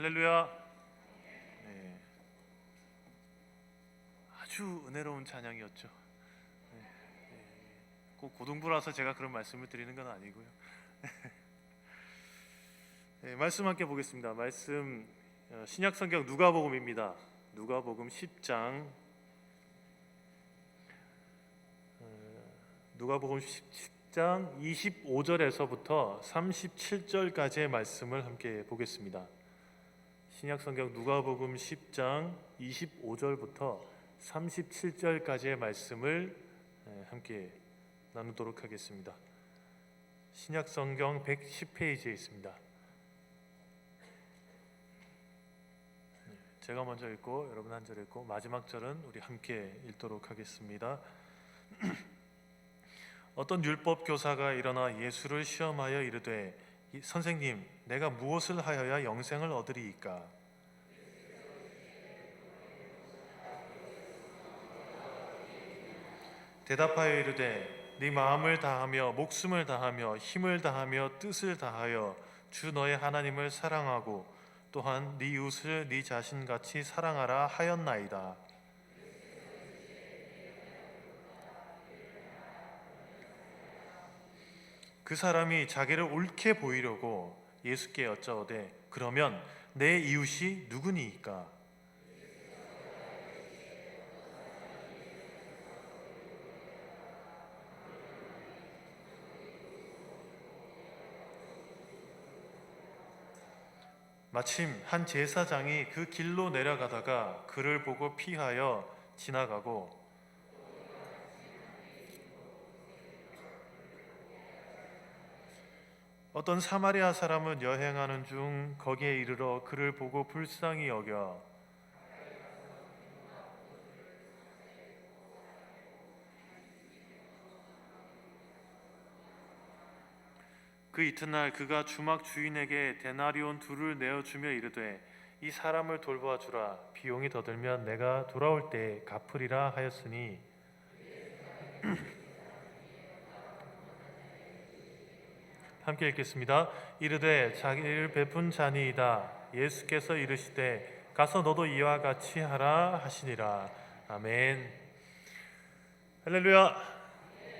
할렐루야. 네. 아주 은혜로운 찬양이었죠. 네. 네. 꼭 고등부라서 제가 그런 말씀을 드리는 건 아니고요. 네, 말씀 함께 보겠습니다. 말씀 어, 신약 성경 누가복음입니다. 누가복음 10장 어, 누가복음 10장 25절에서부터 37절까지의 말씀을 함께 보겠습니다. 신약 성경 누가복음 10장 25절부터 37절까지의 말씀을 에, 함께 나누도록 하겠습니다. 신약 성경 110페이지에 있습니다. 네, 제가 먼저 읽고 여러분 한 절 읽고 마지막 절은 우리 함께 읽도록 하겠습니다. 어떤 율법 교사가 일어나 예수를 시험하여 이르되 이- 선생님 내가 무엇을 하여야 영생을 얻으리이까 대답하여 이르되 네 마음을 다하며 목숨을 다하며 힘을 다하며 뜻을 다하여 주 너의 하나님을 사랑하고 또한 네 이웃을 네 자신같이 사랑하라 하였나이다. 그 사람이 자기를 옳게 보이려고 예수께 여짜오되 그러면 내 이웃이 누구니이까? 마침 한 제사장이 그 길로 내려가다가 그를 보고 피하여 지나가고 어떤 사마리아 사람은 여행하는 중 거기에 이르러 그를 보고 불쌍히 여겨. 그 이튿날 그가 주막 주인에게 데나리온 둘을 내어 주며 이르되 이 사람을 돌보아 주라. 비용이 더 들면 내가 돌아올 때 갚으리라 하였으니 함께 읽겠습니다. 이르되 자기를 베푼 자니이다. 예수께서 이르시되 가서 너도 이와 같이 하라 하시니라. 아멘. 할렐루야.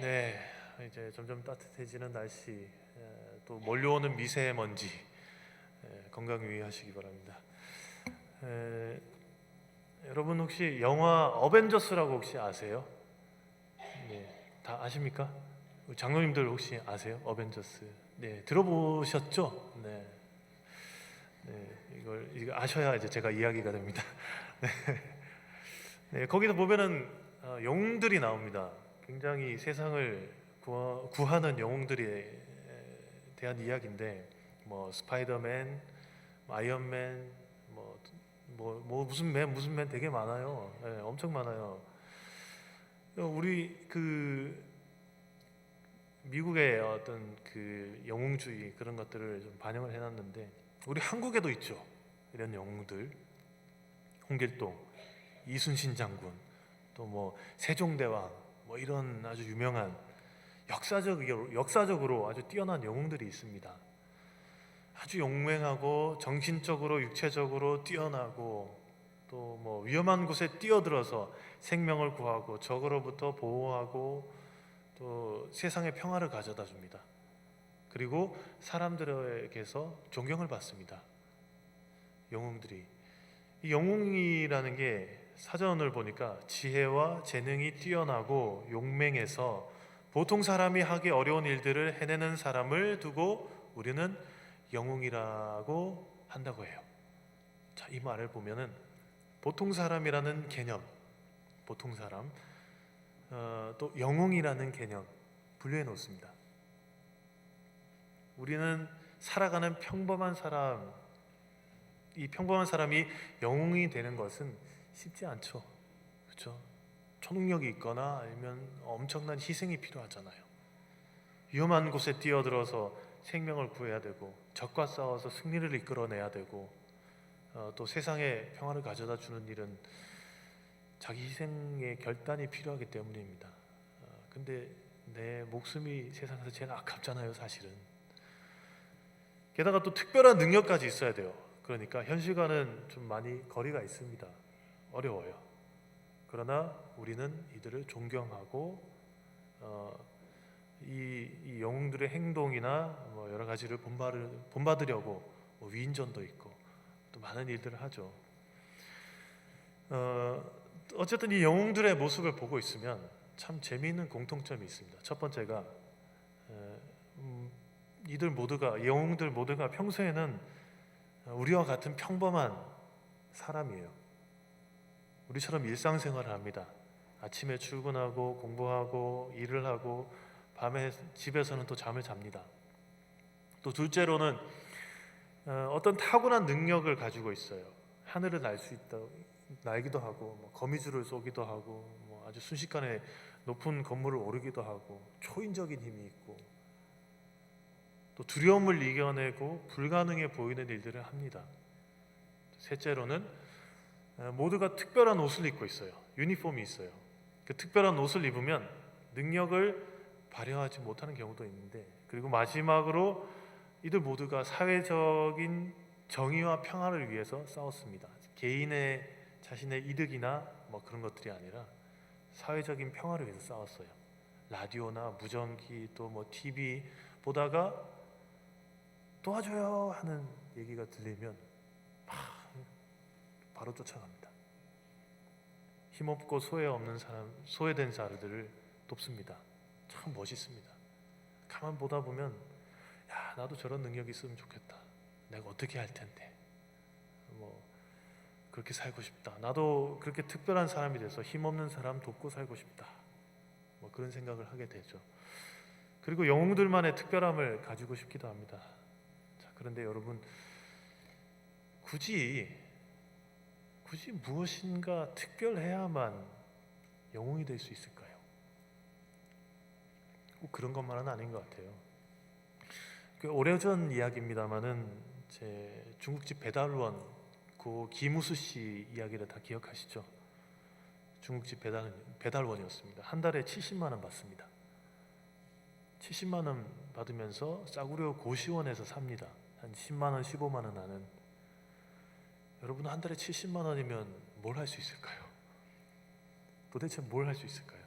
네, 이제 점점 따뜻해지는 날씨, 에, 또 몰려오는 미세먼지 에, 건강 유의하시기 바랍니다. 에, 여러분 혹시 영화 어벤져스라고 혹시 아세요? 네, 다 아십니까? 장로님들 혹시 아세요? 어벤져스. 네, 들어보셨죠? 네. 네, 이걸 아셔야 이제 제가 이야기가 됩니다. 네. 네, 거기서 보면은 어, 영웅들이 나옵니다. 굉장히 세상을 구하, 구하는 영웅들에 대한 이야기인데 뭐 스파이더맨, 뭐 아이언맨, 뭐, 뭐, 뭐 무슨 맨 무슨 맨 되게 많아요. 네, 엄청 많아요. 우리 그 미국의 어떤 그 영웅주의 그런 것들을 좀 반영을 해놨는데 우리 한국에도 있죠 이런 영웅들 홍길동, 이순신 장군, 또 뭐 세종대왕 뭐 이런 아주 유명한 역사적 역사적으로 아주 뛰어난 영웅들이 있습니다. 아주 용맹하고 정신적으로 육체적으로 뛰어나고 또 뭐 위험한 곳에 뛰어들어서 생명을 구하고 적으로부터 보호하고 또 세상의 평화를 가져다 줍니다. 그리고 사람들에게서 존경을 받습니다. 영웅들이 이 영웅이라는 게 사전을 보니까 지혜와 재능이 뛰어나고 용맹해서 보통 사람이 하기 어려운 일들을 해내는 사람을 두고 우리는 영웅이라고 한다고 해요. 자, 이 말을 보면은 보통 사람이라는 개념, 보통 사람, 어, 또 영웅이라는 개념 분류해 놓습니다. 우리는 살아가는 평범한 사람, 이 평범한 사람이 영웅이 되는 것은 쉽지 않죠. 그렇죠? 초능력이 있거나 아니면 엄청난 희생이 필요하잖아요. 위험한 곳에 뛰어들어서 생명을 구해야 되고 적과 싸워서 승리를 이끌어내야 되고 어, 또 세상에 평화를 가져다 주는 일은 자기 희생의 결단이 필요하기 때문입니다. 어, 근데 내 목숨이 세상에서 제일 아깝잖아요, 사실은. 게다가 또 특별한 능력까지 있어야 돼요. 그러니까 현실과는 좀 많이 거리가 있습니다. 어려워요. 그러나 우리는 이들을 존경하고 어, 이, 이 영웅들의 행동이나 뭐 여러 가지를 본받을, 본받으려고 뭐 위인전도 있고 또 많은 일들을 하죠. 어, 어쨌든 이 영웅들의 모습을 보고 있으면 참 재미있는 공통점이 있습니다. 첫 번째가 에, 음, 이들 모두가 영웅들 모두가 평소에는 우리와 같은 평범한 사람이에요. 우리처럼 일상생활을 합니다. 아침에 출근하고 공부하고 일을 하고 밤에 집에서는 또 잠을 잡니다. 또 둘째로는 어, 어떤 타고난 능력을 가지고 있어요. 하늘을 날 수 있다, 날기도 하고 뭐 거미줄을 쏘기도 하고 뭐 아주 순식간에 높은 건물을 오르기도 하고 초인적인 힘이 있고 또 두려움을 이겨내고 불가능해 보이는 일들을 합니다. 셋째로는 어, 모두가 특별한 옷을 입고 있어요. 유니폼이 있어요. 그 특별한 옷을 입으면 능력을 발휘하지 못하는 경우도 있는데 그리고 마지막으로 이들 모두가 사회적인 정의와 평화를 위해서 싸웠습니다. 개인의 자신의 이득이나 뭐 그런 것들이 아니라 사회적인 평화를 위해서 싸웠어요. 라디오나 무전기 또 뭐 TV 보다가 도와줘요 하는 얘기가 들리면 막 바로 쫓아갑니다. 힘없고 소외 없는 사람, 소외된 사람들을 돕습니다. 참 멋있습니다. 가만 보다 보면 야 나도 저런 능력이 있으면 좋겠다. 내가 어떻게 할 텐데. 뭐 그렇게 살고 싶다. 나도 그렇게 특별한 사람이 돼서 힘없는 사람 돕고 살고 싶다. 뭐 그런 생각을 하게 되죠. 그리고 영웅들만의 특별함을 가지고 싶기도 합니다. 자, 그런데 여러분 굳이 굳이 무엇인가 특별해야만 영웅이 될 수 있을까요? 꼭 그런 것만은 아닌 것 같아요. 그 오래전 이야기입니다만은 제 중국집 배달원 고 김우수 씨 이야기를 다 기억하시죠? 중국집 배달 배달원이었습니다. 한 달에 70만 원 받습니다. 70만 원 받으면서 싸구려 고시원에서 삽니다. 한 10만 원, 15만 원 하는 여러분 한 달에 70만 원이면 뭘 할 수 있을까요? 도대체 뭘 할 수 있을까요?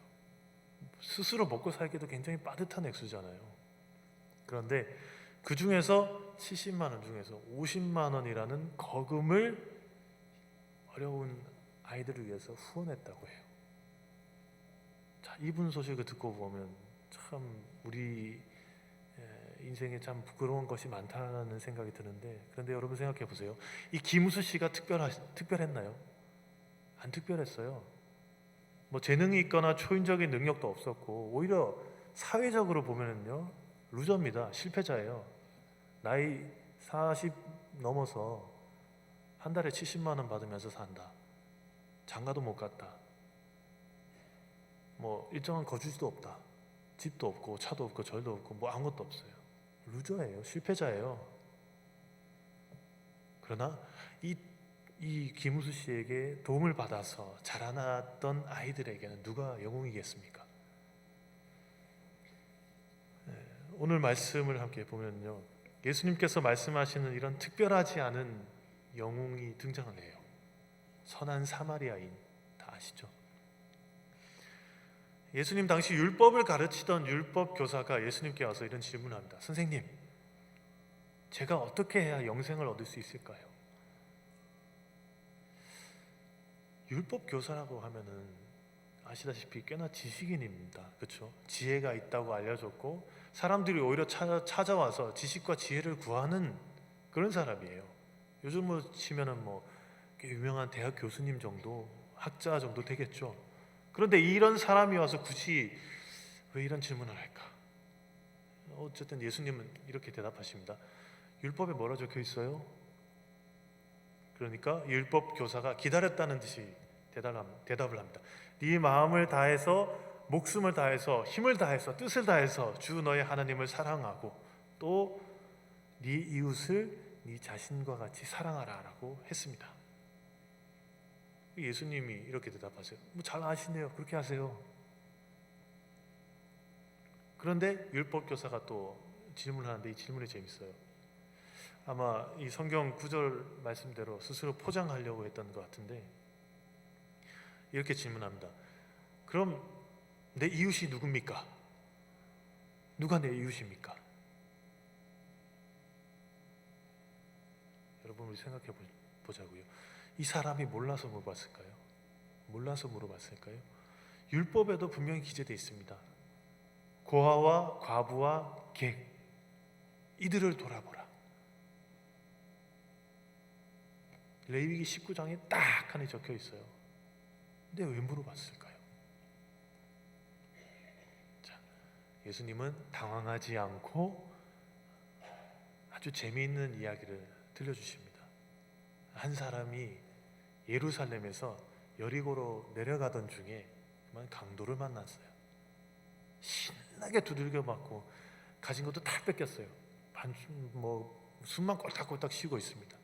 스스로 먹고 살기도 굉장히 빠듯한 액수잖아요. 그런데 그 중에서 70만 원 중에서 50만 원이라는 거금을 어려운 아이들을 위해서 후원했다고 해요. 자, 이분 소식을 듣고 보면 참 우리 에, 인생에 참 부끄러운 것이 많다는 생각이 드는데 그런데 여러분 생각해 보세요. 이 김우수 씨가 특별하, 특별했나요? 안 특별했어요. 뭐 재능이 있거나 초인적인 능력도 없었고 오히려 사회적으로 보면은요 루저입니다. 실패자예요. 나이 40 넘어서 한 달에 70만 원 받으면서 산다. 장가도 못 갔다. 뭐 일정한 거주지도 없다. 집도 없고 차도 없고 절도 없고 뭐 아무것도 없어요. 루저예요. 실패자예요. 그러나 이, 이 김우수 씨에게 도움을 받아서 자라났던 아이들에게는 누가 영웅이겠습니까? 네, 오늘 말씀을 함께 보면요. 예수님께서 말씀하시는 이런 특별하지 않은 영웅이 등장을 해요. 선한 사마리아인 다 아시죠? 예수님 당시 율법을 가르치던 율법 교사가 예수님께 와서 이런 질문을 합니다. 선생님, 제가 어떻게 해야 영생을 얻을 수 있을까요? 율법 교사라고 하면은 아시다시피 꽤나 지식인입니다. 그렇죠? 지혜가 있다고 알려졌고 사람들이 오히려 찾아, 찾아 와서 지식과 지혜를 구하는 그런 사람이에요. 요즘으로 치면은 뭐 유명한 대학 교수님 정도, 학자 정도 되겠죠. 그런데 이런 사람이 와서 굳이 왜 이런 질문을 할까? 어쨌든 예수님은 이렇게 대답하십니다. 율법에 뭐라 적혀 있어요? 그러니까 율법 교사가 기다렸다는 듯이 대답을 합니다. 네 마음을 다해서 목숨을 다해서 힘을 다해서 뜻을 다해서 주 너의 하나님을 사랑하고 또 네 이웃을 네 자신과 같이 사랑하라라고 했습니다. 예수님이 이렇게 대답하세요. 뭐 잘 아시네요. 그렇게 하세요. 그런데 율법 교사가 또 질문을 하는데 이 질문이 재밌어요. 아마 이 성경 구절 말씀대로 스스로 포장하려고 했던 것 같은데 이렇게 질문합니다. 그럼 내 이웃이 누굽니까? 누가 내 이웃입니까? 여러분 우리 생각해 보- 보자고요. 이 사람이 몰라서 물어봤을까요? 몰라서 물어봤을까요? 율법에도 분명히 기재되어 있습니다. 고아와 과부와 객 이들을 돌아보라. 레위기 19장에 딱 하나 적혀 있어요. 근데 왜 물어봤을까요? 자, 예수님은 당황하지 않고 아주 재미있는 이야기를 들려주십니다. 한 사람이 예루살렘에서 여리고로 내려가던 중에 강도를 만났어요. 신나게 두들겨 맞고 가진 것도 다 뺏겼어요. 반숨 뭐 숨만 꼴딱꼴딱 쉬고 있습니다.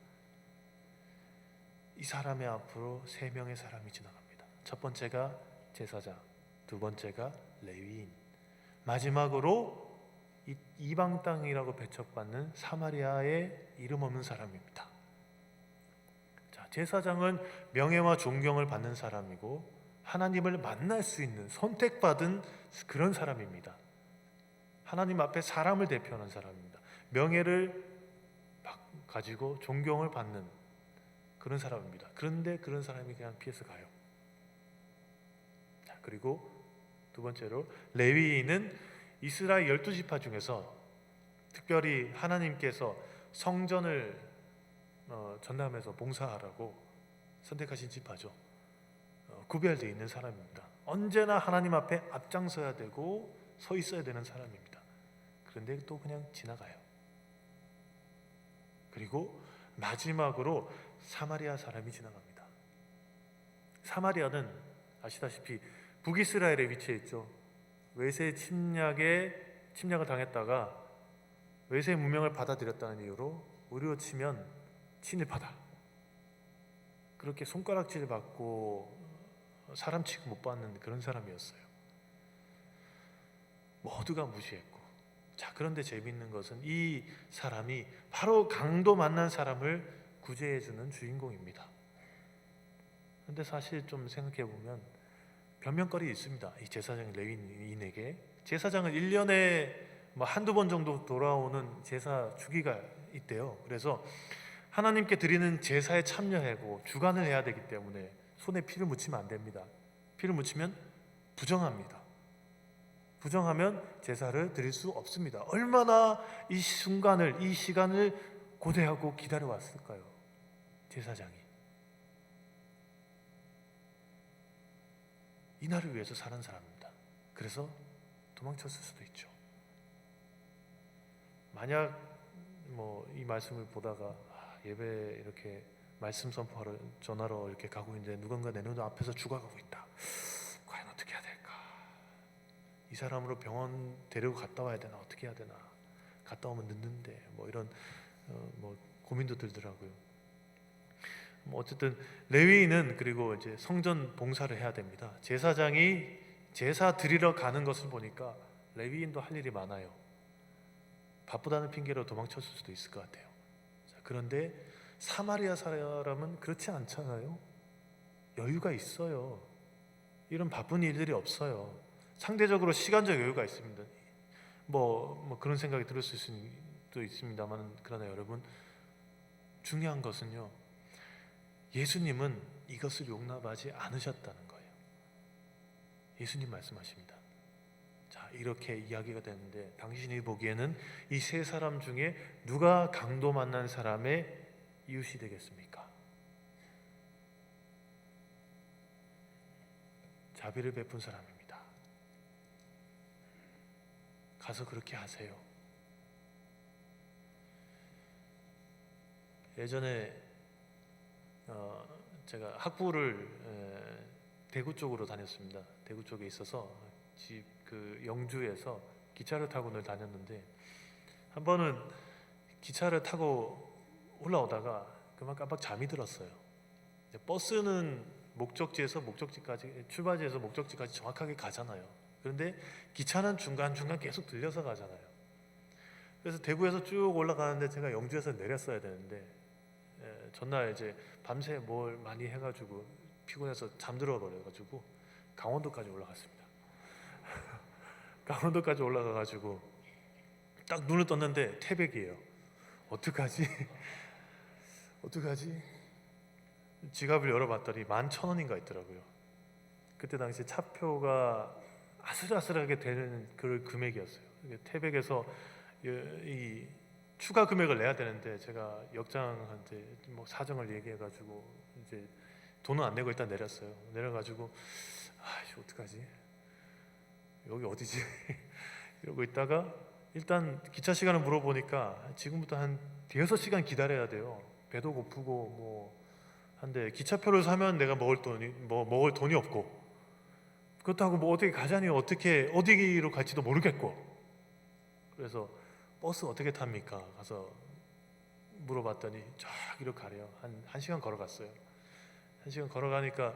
이 사람의 앞으로 세 명의 사람이 지나갑니다. 첫 번째가 제사장, 두 번째가 레위인, 마지막으로 이 이방 땅이라고 배척받는 사마리아의 이름 없는 사람입니다. 자, 제사장은 명예와 존경을 받는 사람이고 하나님을 만날 수 있는 선택받은 그런 사람입니다. 하나님 앞에 사람을 대표하는 사람입니다. 명예를 받- 가지고 존경을 받는 그런 사람입니다. 그런데 그런 사람이 그냥 피해서 가요. 자, 그리고 두 번째로 레위인은 이스라엘 열두 지파 중에서 특별히 하나님께서 성전을 어, 전담해서 봉사하라고 선택하신 지파죠. 어, 구별되어 있는 사람입니다. 언제나 하나님 앞에 앞장서야 되고 서 있어야 되는 사람입니다. 그런데 또 그냥 지나가요. 그리고 마지막으로 사마리아 사람이 지나갑니다. 사마리아는 아시다시피 북이스라엘에 위치해 있죠. 외세 침략에 침략을 당했다가 외세 문명을 받아들였다는 이유로 우리로 치면 친일파다. 그렇게 손가락질 받고 사람 취급 못 받는 그런 사람이었어요. 모두가 무시했고. 자, 그런데 재밌는 것은 이 사람이 바로 강도 만난 사람을 구제해 주는 주인공입니다. 근데 사실 좀 생각해 보면 변명거리 있습니다. 이 제사장 레위인에게 제사장은 1년에 뭐 한두 번 정도 돌아오는 제사 주기가 있대요. 그래서 하나님께 드리는 제사에 참여하고 주관을 해야 되기 때문에 손에 피를 묻히면 안 됩니다. 피를 묻히면 부정합니다. 부정하면 제사를 드릴 수 없습니다. 얼마나 이 순간을 이 시간을 고대하고 기다려 왔을까요? 제사장이 이날을 위해서 사는 사람입니다. 그래서 도망쳤을 수도 있죠. 만약 뭐 이 말씀을 보다가 아, 예배 이렇게 말씀 선포하러 전화로 이렇게 가고 있는데 누군가 내 눈 앞에서 죽어가고 있다. 과연 어떻게 해야 될까? 이 사람으로 병원 데리고 갔다 와야 되나 어떻게 해야 되나? 갔다 오면 늦는데 뭐 이런 어, 뭐 고민도 들더라고요. 뭐 어쨌든 레위인은 그리고 이제 성전 봉사를 해야 됩니다. 제사장이 제사 드리러 가는 것을 보니까 레위인도 할 일이 많아요. 바쁘다는 핑계로 도망쳤을 수도 있을 것 같아요. 자, 그런데 사마리아 사람은 그렇지 않잖아요. 여유가 있어요. 이런 바쁜 일들이 없어요. 상대적으로 시간적 여유가 있습니다. 뭐, 뭐 그런 생각이 들을 수도 있습니다만 그러나 여러분 중요한 것은요. 예수님은 이것을 용납하지 않으셨다는 거예요. 예수님 말씀하십니다. 자, 이렇게 이야기가 되는데 당신이 보기에는 이 세 사람 중에 누가 강도 만난 사람의 이웃이 되겠습니까? 자비를 베푼 사람입니다. 가서 그렇게 하세요. 예전에 어, 제가 학부를 에, 대구 쪽으로 다녔습니다. 대구 쪽에 있어서 집 그 영주에서 기차를 타고 늘 다녔는데 한 번은 기차를 타고 올라오다가 그만 깜빡 잠이 들었어요. 버스는 목적지에서 목적지까지 출발지에서 목적지까지 정확하게 가잖아요. 그런데 기차는 중간 중간 계속 들려서 가잖아요. 그래서 대구에서 쭉 올라가는데 제가 영주에서 내렸어야 되는데 예, 전날 이제 밤새 뭘 많이 해가지고 피곤해서 잠들어 버려가지고 강원도까지 올라갔습니다. 강원도까지 올라가가지고 딱 눈을 떴는데 태백이에요. 어떡하지? 어떡하지? 지갑을 열어봤더니 만 천 원인가 있더라고요. 그때 당시 차표가 아슬아슬하게 되는 그 금액이었어요. 태백에서 이, 이 추가 금액을 내야 되는데 제가 역장한테 뭐 사정을 얘기해 가지고 이제 돈은 안 내고 일단 내렸어요. 내려 가지고 아씨 어떡하지? 여기 어디지? 이러고 있다가 일단 기차 시간을 물어보니까 지금부터 한 대여섯 시간 기다려야 돼요. 배도 고프고 뭐 한데 기차표를 사면 내가 먹을 돈이 뭐 먹을 돈이 없고 그렇다고 뭐 어떻게 가자니 어떻게 어디로 갈지도 모르겠고 그래서 버스 어떻게 탑니까? 가서 물어봤더니 쫙 이렇게 가래요. 한, 한 시간 걸어갔어요. 한 시간 걸어가니까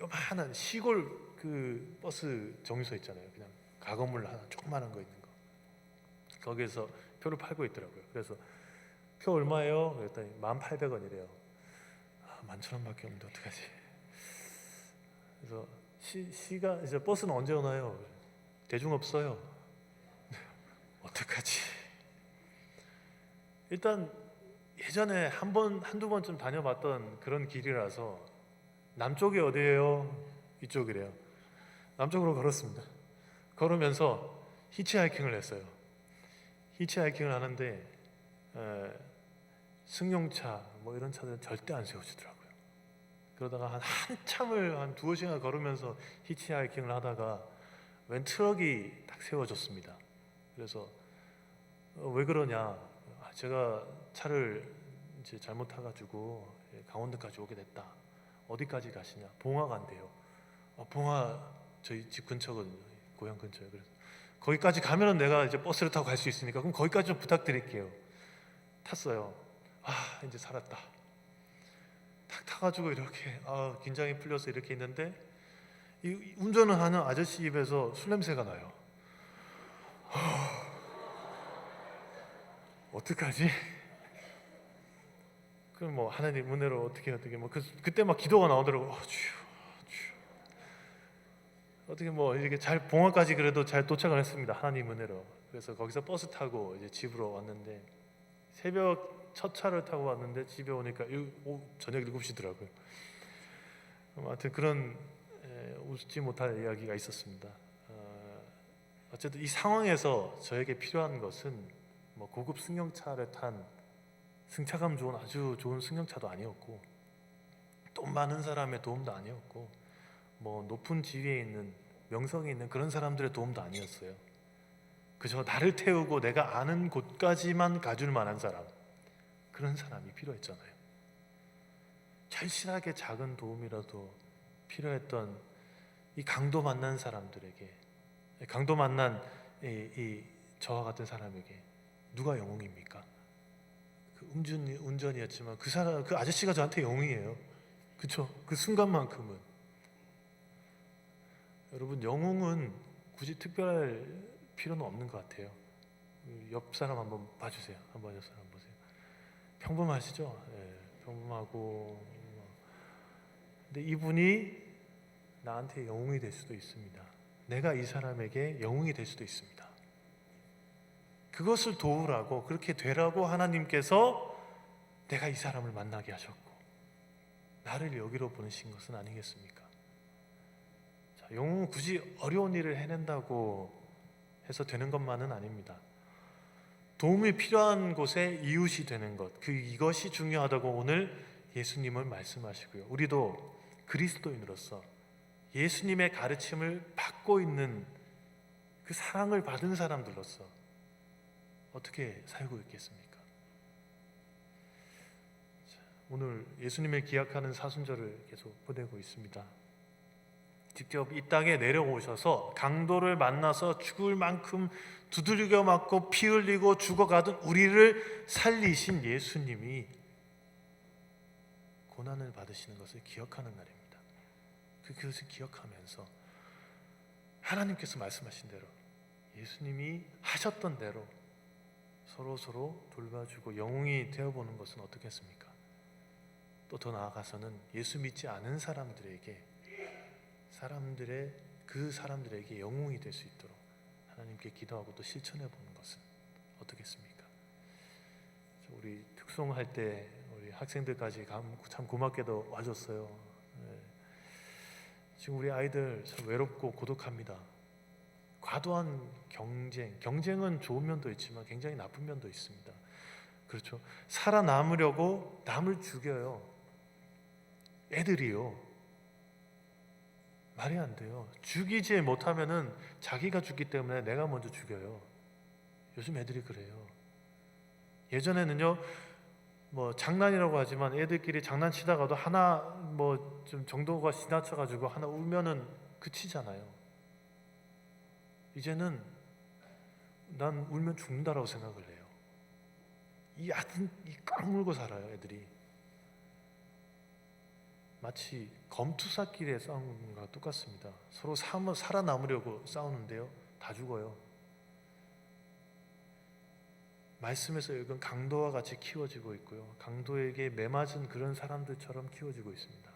요만한 시골 그 버스 정류소 있잖아요. 그냥 가건물 하나 조그만한 거 있는 거. 거기에서 표를 팔고 있더라고요. 그래서 표 얼마예요? 그랬더니 1,800원이래요. 아, 11,000원밖에 없는데 어떡하지? 그래서 시, 시가 이제 버스는 언제 오나요? 대중 없어요. 어떡하지? 일단 예전에 한 번 한두 번쯤 다녀봤던 그런 길이라서 남쪽이 어디예요? 이쪽이래요. 남쪽으로 걸었습니다. 걸으면서 히치하이킹을 했어요. 히치하이킹을 하는데 에, 승용차 뭐 이런 차들은 절대 안 세워주더라고요. 그러다가 한 한참을 한 두어 시간 걸으면서 히치하이킹을 하다가 웬 트럭이 딱 세워졌습니다. 그래서 어, 왜 그러냐? 아, 제가 차를 이제 잘못 타가지고 예, 강원도까지 오게 됐다. 어디까지 가시냐? 봉화 간대요. 어, 봉화 저희 집 근처거든요. 고향 근처에 그래서 거기까지 가면은 내가 이제 버스를 타고 갈 수 있으니까 그럼 거기까지 좀 부탁드릴게요. 탔어요. 아 이제 살았다. 탁 타가지고 이렇게 아 긴장이 풀려서 이렇게 있는데 이 운전을 하는 아저씨 입에서 술 냄새가 나요. 어떡하지? 그럼 뭐 하나님 은혜로 어떻게 어떻게 뭐 그, 그때 막 기도가 나오더라고. 어, 주여, 주여. 어떻게 뭐 이렇게 잘 봉화까지 그래도 잘 도착을 했습니다. 하나님 은혜로. 그래서 거기서 버스 타고 이제 집으로 왔는데 새벽 첫 차를 타고 왔는데 집에 오니까 일- 오, 저녁 7시더라고요. 아무튼 그런 에, 웃지 못할 이야기가 있었습니다. 어, 어쨌든 이 상황에서 저에게 필요한 것은 뭐 고급 승용차를 탄 승차감 좋은 아주 좋은 승용차도 아니었고 돈 많은 사람의 도움도 아니었고 뭐 높은 지위에 있는 명성이 있는 그런 사람들의 도움도 아니었어요. 그저 나를 태우고 내가 아는 곳까지만 가줄 만한 사람 그런 사람이 필요했잖아요. 절실하게 작은 도움이라도 필요했던 이 강도 만난 사람들에게 강도 만난 이, 이 저와 같은 사람에게 누가 영웅입니까? 그 운전 운전이었지만 그 사람 그 아저씨가 저한테 영웅이에요. 그렇죠? 그 순간만큼은 여러분 영웅은 굳이 특별할 필요는 없는 것 같아요. 그옆 사람 한번 봐주세요. 한번 옆 사람 보세요. 평범하시죠? 예, 평범하고 뭐. 근데 이분이 나한테 영웅이 될 수도 있습니다. 내가 이 사람에게 영웅이 될 수도 있습니다. 그것을 도우라고 그렇게 되라고 하나님께서 내가 이 사람을 만나게 하셨고 나를 여기로 보내신 것은 아니겠습니까? 자, 영웅은 굳이 어려운 일을 해낸다고 해서 되는 것만은 아닙니다. 도움이 필요한 곳에 이웃이 되는 것, 그 이것이 중요하다고 오늘 예수님은 말씀하시고요. 우리도 그리스도인으로서 예수님의 가르침을 받고 있는 그 사랑을 받은 사람들로서 어떻게 살고 있겠습니까? 자, 오늘 예수님을 기약하는 사순절을 계속 보내고 있습니다. 직접 이 땅에 내려오셔서 강도를 만나서 죽을 만큼 두들겨 맞고 피 흘리고 죽어가던 우리를 살리신 예수님이 고난을 받으시는 것을 기억하는 날입니다. 그- 그것을 기억하면서 하나님께서 말씀하신 대로 예수님이 하셨던 대로 서로 서로 돌봐주고 영웅이 되어보는 것은 어떻겠습니까? 또 더 나아가서는 예수 믿지 않은 사람들에게 사람들의 그 사람들에게 영웅이 될 수 있도록 하나님께 기도하고 또 실천해 보는 것은 어떻겠습니까? 저 우리 특송할 때 우리 학생들까지 감- 참 고맙게도 와줬어요. 네. 지금 우리 아이들 참 외롭고 고독합니다. 과도한 경쟁, 경쟁은 좋은 면도 있지만 굉장히 나쁜 면도 있습니다. 그렇죠. 살아남으려고 남을 죽여요. 애들이요. 말이 안 돼요. 죽이지 못하면은 자기가 죽기 때문에 내가 먼저 죽여요. 요즘 애들이 그래요. 예전에는요, 뭐 장난이라고 하지만 애들끼리 장난치다가도 하나 뭐 좀 정도가 지나쳐가지고 하나 울면은 그치잖아요. 이제는 난 울면 죽는다라고 생각을 해요. 이 아픈 이꽉 물고 살아요, 애들이. 마치 검투사끼리의 싸움과 똑같습니다. 서로 삶을 살아남으려고 싸우는데요, 다 죽어요. 말씀에서 읽은 강도와 같이 키워지고 있고요. 강도에게 매맞은 그런 사람들처럼 키워지고 있습니다.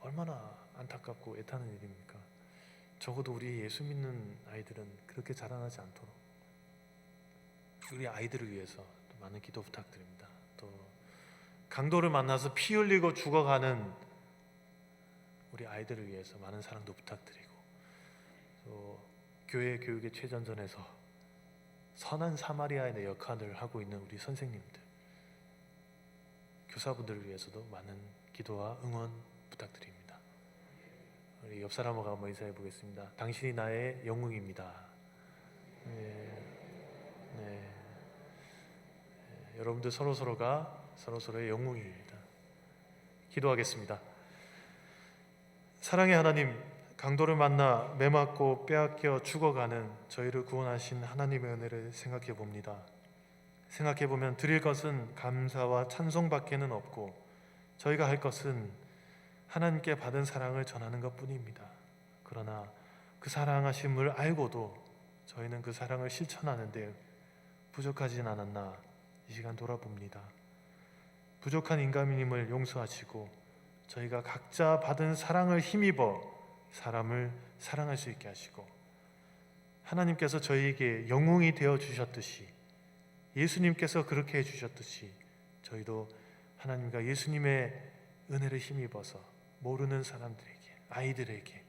얼마나 안타깝고 애타는 일입니까? 적어도 우리 예수 믿는 아이들은 그렇게 자라나지 않도록 우리 아이들을 위해서 또 많은 기도 부탁드립니다. 또 강도를 만나서 피 흘리고 죽어가는 우리 아이들을 위해서 많은 사랑도 부탁드리고 또 교회 교육의 최전선에서 선한 사마리아인의 역할을 하고 있는 우리 선생님들 교사분들을 위해서도 많은 기도와 응원 부탁드립니다. 옆 사람하고 한번 인사해 보겠습니다. 당신이 나의 영웅입니다. 네, 네. 네, 여러분들 서로 서로가 서로 서로의 영웅입니다. 기도하겠습니다. 사랑의 하나님, 강도를 만나 매맞고 빼앗겨 죽어가는 저희를 구원하신 하나님의 은혜를 생각해 봅니다. 생각해 보면 드릴 것은 감사와 찬송밖에는 없고 저희가 할 것은 하나님께 받은 사랑을 전하는 것 뿐입니다. 그러나 그 사랑하심을 알고도 저희는 그 사랑을 실천하는데 부족하진 않았나 이 시간 돌아봅니다. 부족한 인간임을 용서하시고 저희가 각자 받은 사랑을 힘입어 사람을 사랑할 수 있게 하시고 하나님께서 저희에게 영웅이 되어 주셨듯이 예수님께서 그렇게 해 주셨듯이 저희도 하나님과 예수님의 은혜를 힘입어서 모르는 사람들에게 아이들에게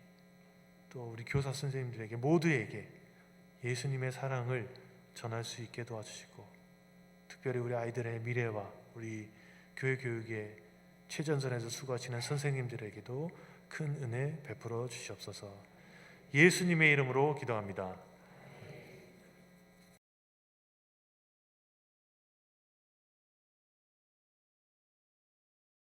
또 우리 교사 선생님들에게 모두에게 예수님의 사랑을 전할 수 있게 도와주시고 특별히 우리 아이들의 미래와 우리 교회 교육의 최전선에서 수고하시는 선생님들에게도 큰 은혜 베풀어 주시옵소서. 예수님의 이름으로 기도합니다.